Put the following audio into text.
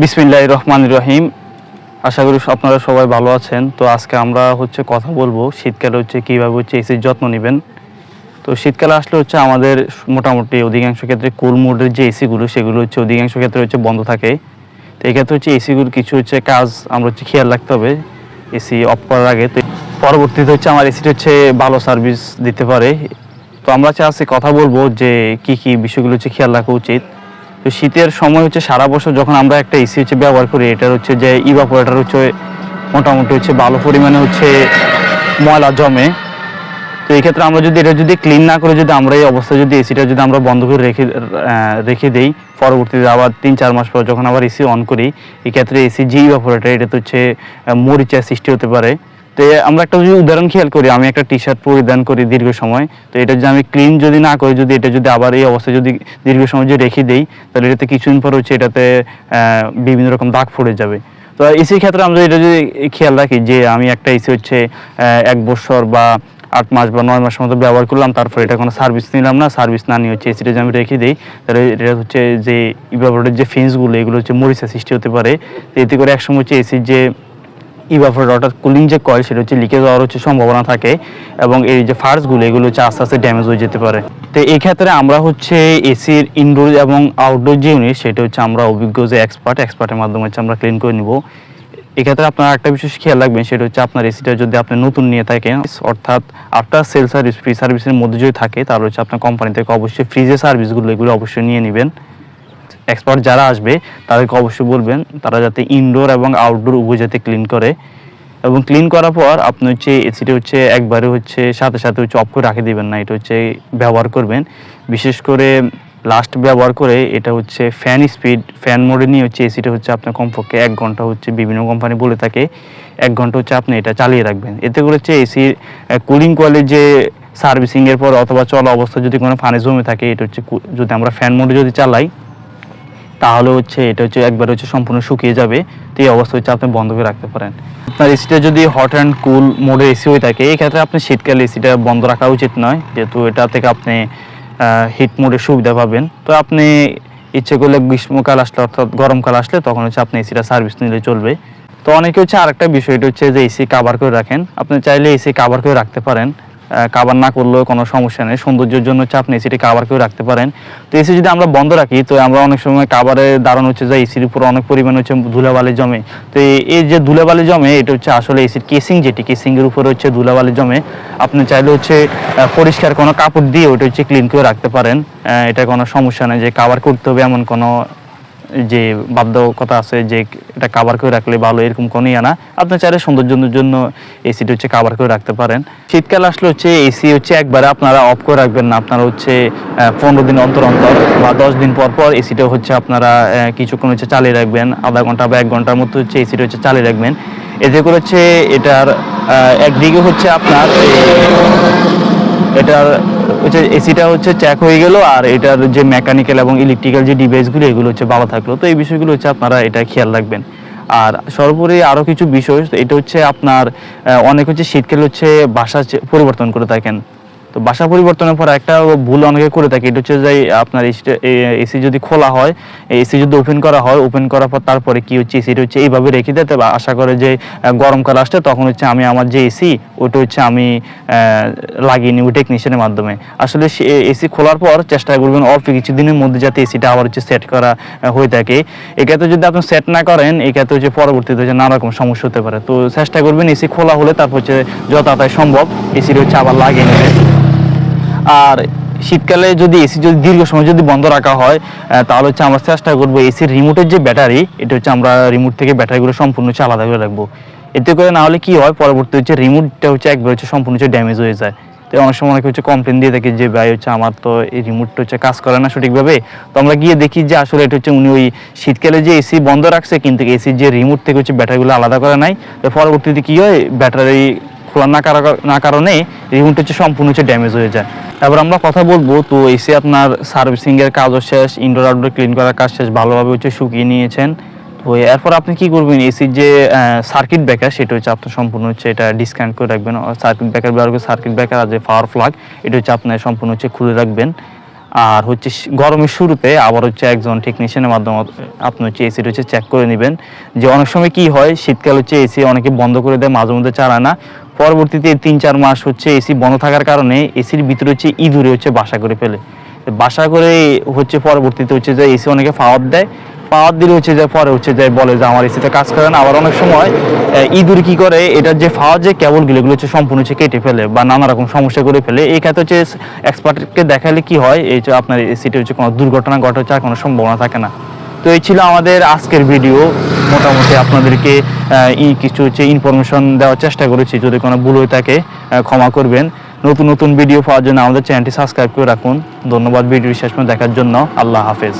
বিসমিল্লাহ রহমান রহিম। আশা করি আপনারা সবাই ভালো আছেন। তো আজকে আমরা হচ্ছে কথা বলব শীতকালে হচ্ছে কীভাবে হচ্ছে এসির যত্ন নেবেন। তো শীতকালে আসলে হচ্ছে আমাদের মোটামুটি অধিকাংশ ক্ষেত্রে কুল মোডের যে এসিগুলো সেগুলো হচ্ছে অধিকাংশ ক্ষেত্রে হচ্ছে বন্ধ থাকে। তো এক্ষেত্রে হচ্ছে এসিগুলোর কিছু হচ্ছে কাজ আমরা হচ্ছে খেয়াল রাখতে হবে। এসি অফ করার আগে। তো পরবর্তীতে হচ্ছে আমার এসিটা হচ্ছে ভালো সার্ভিস দিতে পারে। তো আমরা হচ্ছে আজকে কথা বলব যে কি কি বিষয়গুলো হচ্ছে খেয়াল রাখা উচিত। তো শীতের সময় হচ্ছে সারা বছর যখন আমরা একটা এসি হচ্ছে ব্যবহার করি এটার হচ্ছে যে ইভাপোরেটার হচ্ছে মোটামুটি হচ্ছে ভালো পরিমাণে হচ্ছে ময়লা জমে। তো এই ক্ষেত্রে আমরা যদি এটা যদি ক্লিন না করে যদি আমরা এই অবস্থায় যদি এসিটা যদি আমরা বন্ধ করে রেখে রেখে দিই পরবর্তীতে আবার তিন চার মাস পর যখন আবার এসি অন করি এক্ষেত্রে এসি যে ইভাপোরেটার এটা তো হচ্ছে আহ, মরিচার সৃষ্টি হতে পারে। তো আমরা একটা যদি উদাহরণ খেয়াল করি, আমি একটা টি শার্ট পরিধান করি দীর্ঘ সময়, তো এটা যদি আমি ক্লিন যদি না করি, যদি এটা যদি আবার এই অবস্থায় যদি দীর্ঘ সময় যদি রেখে দেই, তাহলে এটাতে কিছুদিন পর হচ্ছে এটাতে বিভিন্ন রকম দাগ পড়ে যাবে। তো এসির ক্ষেত্রে আমরা এটা যদি খেয়াল রাখি যে আমি একটা এসি হচ্ছে এক বছর বা আট মাস বা নয় মাসের মতো ব্যবহার করলাম, তারপর এটা কোনো সার্ভিস নিলাম না সার্ভিস না নিয়ে হচ্ছে এসিটা যদি আমি রেখে দিই, তাহলে এটা হচ্ছে যে ইভাপোরেটের যে ফিন্সগুলো এগুলো হচ্ছে মরিচা সৃষ্টি হতে পারে। তো এতে করে একসময় হচ্ছে এসির যে ইভাপোরেট অর্থাৎ কুলিং যে কয়েল সেটা হচ্ছে লিকেজ হওয়ার হচ্ছে সম্ভাবনা থাকে এবং এই যে ফার্সগুলো এগুলো হচ্ছে আস্তে আস্তে ড্যামেজ হয়ে যেতে পারে। তো এই ক্ষেত্রে আমরা হচ্ছে এসির ইনডোর এবং আউটডোর যে ইউনিট সেটা হচ্ছে আমরা অভিজ্ঞ যে এক্সপার্ট এক্সপার্টের মাধ্যমে হচ্ছে আমরা ক্লিন করে নিব। এক্ষেত্রে আপনারা একটা বিশেষ খেয়াল রাখবেন, সেটা হচ্ছে আপনার এসিটা যদি আপনি নতুন নিয়ে থাকেন, অর্থাৎ আফটার সেল সার্ভিস ফ্রি সার্ভিসের মধ্যে যদি থাকে, তাহলে হচ্ছে আপনার কোম্পানি থেকে অবশ্যই ফ্রিজের সার্ভিসগুলো এগুলো অবশ্যই নিয়ে নেবেন। এক্সপার্ট যারা আসবে, তাদেরকে অবশ্যই বলবেন, তারা যাতে ইনডোর এবং আউটডোর উভয় যাতে ক্লিন করে। এবং ক্লিন করার পর আপনি হচ্ছে এসিটা হচ্ছে একবারে হচ্ছে সাথে সাথে হচ্ছে অফ করে রাখে দিবেন না, এটা হচ্ছে ব্যবহার করবেন। বিশেষ করে লাস্ট ব্যবহার করে এটা হচ্ছে ফ্যান স্পিড ফ্যান মোডে নিয়ে হচ্ছে এসিটা হচ্ছে আপনার কমপক্ষে এক ঘণ্টা হচ্ছে বিভিন্ন কোম্পানি বলে থাকে, এক ঘণ্টা হচ্ছে আপনি এটা চালিয়ে রাখবেন। এতে করে হচ্ছে এসির কুলিং কয়েলের যে সার্ভিসিংয়ের পর অথবা চলা অবস্থা যদি কোনো ফানে জমে থাকে, এটা হচ্ছে যদি আমরা ফ্যান মোডে যদি চালাই তাহলে হচ্ছে এটা হচ্ছে একবার হচ্ছে সম্পূর্ণ শুকিয়ে যাবে। তো এই অবস্থা হচ্ছে আপনি বন্ধ করে রাখতে পারেন। আপনার এসিটা যদি হট অ্যান্ড কুল মোডে এসি হয়ে থাকে, এই ক্ষেত্রে আপনি শীতকালে এসিটা বন্ধ রাখা উচিত নয়। যেহেতু এটা থেকে আপনি হিট মোডে সুবিধা পাবেন। তো আপনি ইচ্ছে করলে গ্রীষ্মকাল আসলে অর্থাৎ গরমকাল আসলে তখন হচ্ছে আপনি এসিটা সার্ভিস নিলে চলবে। তো অনেকে হচ্ছে আরেকটা বিষয়, এটা হচ্ছে যে এসি কাভার করে রাখেন। আপনি চাইলে এসি কাভার করে রাখতে পারেন। কাভার না করলেও কোনো সমস্যা নেই। সৌন্দর্যের জন্য হচ্ছে আপনি এসিটি কাভার করে রাখতে পারেন। তো এসি যদি আমরা বন্ধ রাখি, তো আমরা অনেক সময় কাভারে দাঁড়ানো হচ্ছে যে এসির উপর অনেক পরিমাণ হচ্ছে ধুলাবালি জমে। তো এই- যে ধুলাবালি জমে, এটা হচ্ছে আসলে এসির কেসিং যেটি কেসিংয়ের উপরে হচ্ছে ধুলাবালি জমে। আপনি চাইলে হচ্ছে পরিষ্কার কোনো কাপড় দিয়ে ওটা হচ্ছে ক্লিন করে রাখতে পারেন। এটা কোনো সমস্যা নেই যে কাভার করতে হবে এমন কোনো যে বাধ্যকতা আছে যে এটা কাভার করে রাখলে ভালো, এরকম কোনো ইয়া না। আপনি চাইলে সৌন্দর্যের জন্য এসিটা হচ্ছে কাভার করে রাখতে পারেন। শীতকাল আসলে হচ্ছে এসি হচ্ছে একবারে আপনারা অফ করে রাখবেন না। আপনারা হচ্ছে পনেরো দিন অন্তর অন্তর বা দশ দিন পর পর এসিটা হচ্ছে আপনারা কিছুক্ষণ হচ্ছে চালিয়ে রাখবেন। আধা ঘণ্টা বা এক ঘণ্টার মতো হচ্ছে এসিটা হচ্ছে চালিয়ে রাখবেন। এতে করে হচ্ছে এটার একদিকে হচ্ছে আপনার এটার হচ্ছে এসিটা হচ্ছে চেক হয়ে গেল, আর এটার যে মেকানিক্যাল এবং ইলেকট্রিক্যাল যে ডিভাইসগুলো এগুলো হচ্ছে ভালো থাকল। তো এই বিষয়গুলো হচ্ছে আপনারা এটা খেয়াল রাখবেন। আর সর্বোপরি আরও কিছু বিষয় এটা হচ্ছে আপনার অনেক হচ্ছে শীতকাল হচ্ছে বাসা পরিবর্তন করে থাকেন। তো বাসা পরিবর্তনের পর একটা ভুল অনেকে করে থাকে। এটা হচ্ছে যে আপনার এসি যদি খোলা হয় এসি যদি ওপেন করা হয় ওপেন করার পর তারপরে কি হচ্ছে এসিটা হচ্ছে এইভাবে রেখে দিতে বা আশা করে যে গরমকাল আসলে তখন হচ্ছে আমি আমার যে এসি ওটা হচ্ছে আমি লাগিয়ে নিব টেকনিশিয়ানের মাধ্যমে। আসলে এসি খোলার পর চেষ্টা করবেন অল্প কিছু দিনের মধ্যে যাতে এসিটা আবার হচ্ছে সেট করা হয়ে থাকে। এক্ষেত্রে যদি আপনি সেট না করেন, এক্ষেত্রে হচ্ছে পরবর্তীতে হচ্ছে নানা রকম সমস্যা হতে পারে। তো চেষ্টা করবেন এসি খোলা হলে তারপর হচ্ছে যত সম্ভব এসিটা হচ্ছে আবার লাগিয়ে নেবে আর শীতকালে যদি এসি যদি দীর্ঘ সময় যদি বন্ধ রাখা হয় তাহলে হচ্ছে আমরা চেষ্টা করব এসির রিমোটের যে ব্যাটারি, এটা হচ্ছে আমরা রিমোট থেকে ব্যাটারিগুলো সম্পূর্ণ হচ্ছে আলাদা করে রাখব। এতে করে না হলে কি হয়, পরবর্তী হচ্ছে রিমোটটা হচ্ছে একবার হচ্ছে সম্পূর্ণ হচ্ছে ড্যামেজ হয়ে যায়। তো অনেক সময় অনেকে হচ্ছে কমপ্লেন দিয়ে থাকে যে, ভাই, হচ্ছে আমার তো এই রিমোটটা হচ্ছে কাজ করে না সঠিকভাবে। তো আমরা গিয়ে দেখি যে, আসলে এটা হচ্ছে উনি ওই শীতকালে যে এসি বন্ধ রাখছে, কিন্তু এসির যে রিমোট থেকে হচ্ছে ব্যাটারিগুলো আলাদা করে নাই। তো পরবর্তীতে কী হয়, ব্যাটারি খোলা না না কারণে রিমোট হচ্ছে সম্পূর্ণ হচ্ছে ড্যামেজ হয়ে যায়। এবার আমরা কথা বলব, তো এসে আপনার সার্ভিসিংয়ের কাজও শেষ ইনডোর আউটডোর ক্লিন করার কাজ শেষ, ভালোভাবে হচ্ছে শুকিয়ে নিয়েছেন। তো এরপর আপনি কি করবেন? এসির যে সার্কিট ব্রেকার সেটা হচ্ছে আপনার সম্পূর্ণ হচ্ছে এটা ডিসকানেক্ট করে রাখবেন। সার্কিট ব্রেকার ব্যবহার করে সার্কিট ব্রেকার আর যে পাওয়ার ফ্লাগ এটা হচ্ছে আপনার সম্পূর্ণ হচ্ছে খুলে রাখবেন। আর হচ্ছে গরমের শুরুতে আবার হচ্ছে একজন টেকনিশিয়ানের মাধ্যমে আপনি হচ্ছে এসিটা হচ্ছে চেক করে নেবেন। যে অনেক সময় কি হয়, শীতকাল হচ্ছে এসি অনেকে বন্ধ করে দেয় মাঝে মধ্যে চালায় না। পরবর্তীতে তিন চার মাস হচ্ছে এসি বন্ধ থাকার কারণে এসির ভিতরে হচ্ছে ইঁদুরে হচ্ছে বাসা করে ফেলে। বাসা করে হচ্ছে পরবর্তীতে হচ্ছে যে এসি অনেকে পাওয়ার দেয়। পাওয়ার দিলে হচ্ছে যে পরে হচ্ছে যে বলে যে আমার এসিতে কাজ করে না। আবার অনেক সময় ইঁদুর কি করে, এটার যে ফাওয়ার, যে কেবলগুলো, এগুলো হচ্ছে সম্পূর্ণ হচ্ছে কেটে ফেলে বা নানা রকম সমস্যা করে ফেলে। এই ক্ষেত্রে হচ্ছে এক্সপার্টকে দেখালে কি হয়, এই যে আপনার এসিটা হচ্ছে কোনো দুর্ঘটনা ঘটে হচ্ছে আর কোনো সম্ভাবনা থাকে না। তো এই ছিল আমাদের আজকের ভিডিও মোটামুটি আপনাদেরকে কিছু হচ্ছে ইনফরমেশন দেওয়ার চেষ্টা করেছি। যদি কোনো ভুল হয়ে থাকে ক্ষমা করবেন। নতুন নতুন ভিডিও পাওয়ার জন্য আমাদের চ্যানেলটি সাবস্ক্রাইব করে রাখুন। ধন্যবাদ ভিডিও শেষ দেখার জন্য। আল্লাহ হাফেজ।